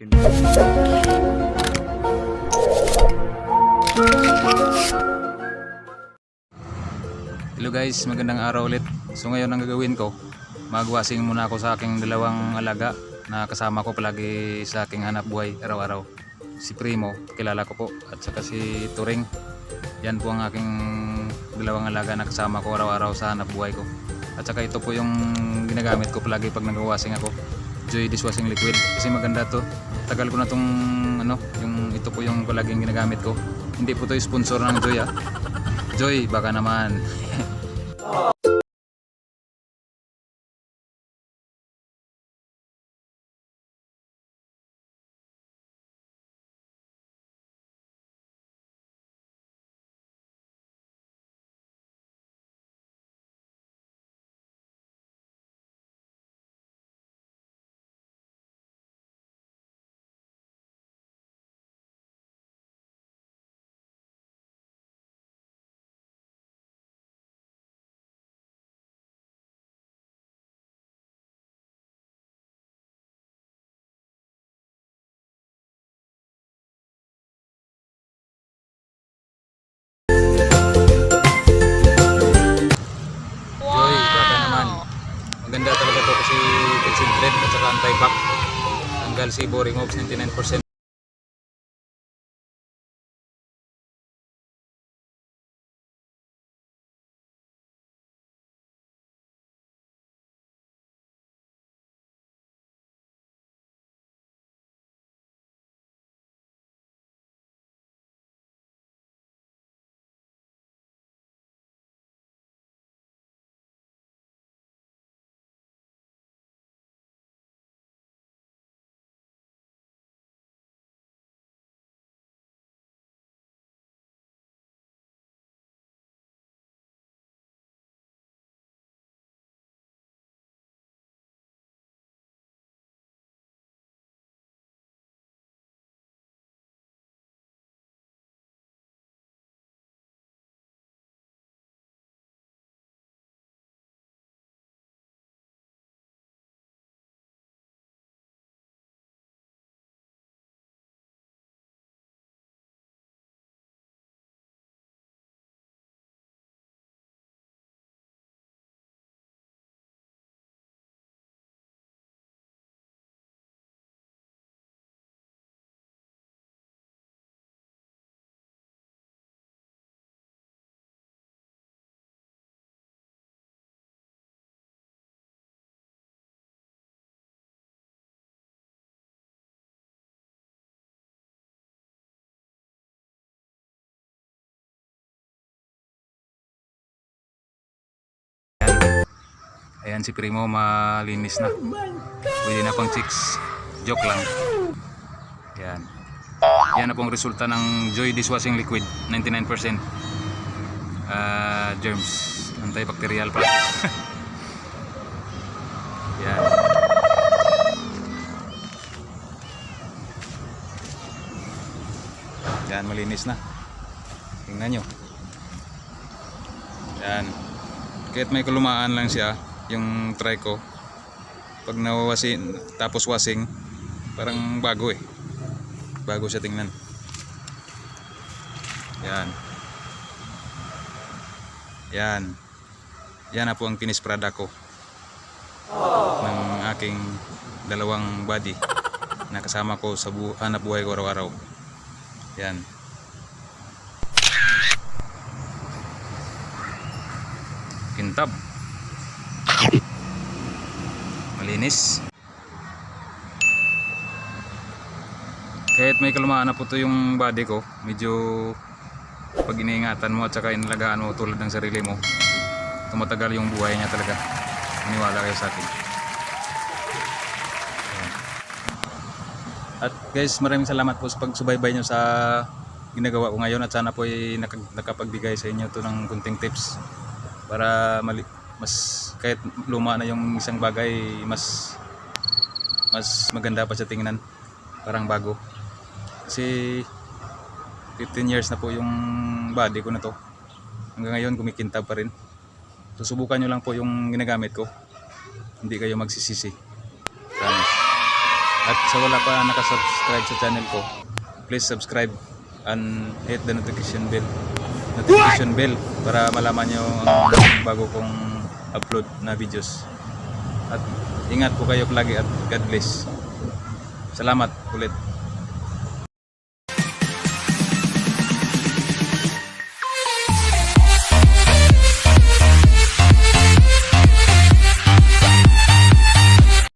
chicken. Hello guys, magandang araw ulit. So ngayon ang gagawin ko, magwasing muna ako sa aking dalawang alaga na kasama ko palagi sa aking hanap buhay araw-araw. Si Primo, kilala ko po, at saka si Turing. Yan po ang aking dalawang alaga na kasama ko araw-araw sa hanap buhay ko. At saka ito po yung ginagamit ko palagi pag nagwasing ako. Joy dishwashing liquid kasi maganda to. Tagal ko na tong ano, yung ito po yung palaging ginagamit ko. Hindi po to sponsor ng Joy ah. Joy, baka naman. anti-back. Tanggal sibo, removes 99%. Ayan si Primo malinis na. Pwede na pang chicks. Joke lang. Yan. Yan na pong resulta ng Joy Dishwashing Liquid. 99% ah, germs. Antibacterial pa. Yan. Yan, malinis na. Tingnan nyo. Yan. Kahit may kulumaan lang siya, yung try ko. Pag nawawasin, tapos wasing, parang bago eh. Bago siya tingnan. Yan. Yan. Yan na po ang finished product ko. Ng aking dalawang body na kasama ko sa bu hanap buhay ko araw-araw. Yan. Kintab. Malinis. Kahit may kalumaan na po to yung body ko, medyo pag iniingatan mo at saka inalagaan mo tulad ng sarili mo, tumatagal yung buhay niya talaga. Maniwala kayo sa akin. At guys, maraming salamat po sa pagsubaybay nyo sa ginagawa ko ngayon at sana po ay nakapagbigay sa inyo to ng kunting tips para mali mas kahit luma na yung isang bagay mas mas maganda pa sa tingnan. Parang bago. Kasi 15 years na po yung body ko na to. Hanggang ngayon kumikintab pa rin. Susubukan nyo lang po yung ginagamit ko. Hindi kayo magsisisi. Promise. At sa wala pa nakasubscribe sa channel ko, please subscribe and hit the notification bell. Notification bell para malaman nyo ang bago kong upload na videos. At ingat po kayo palagi at God bless. Salamat ulit.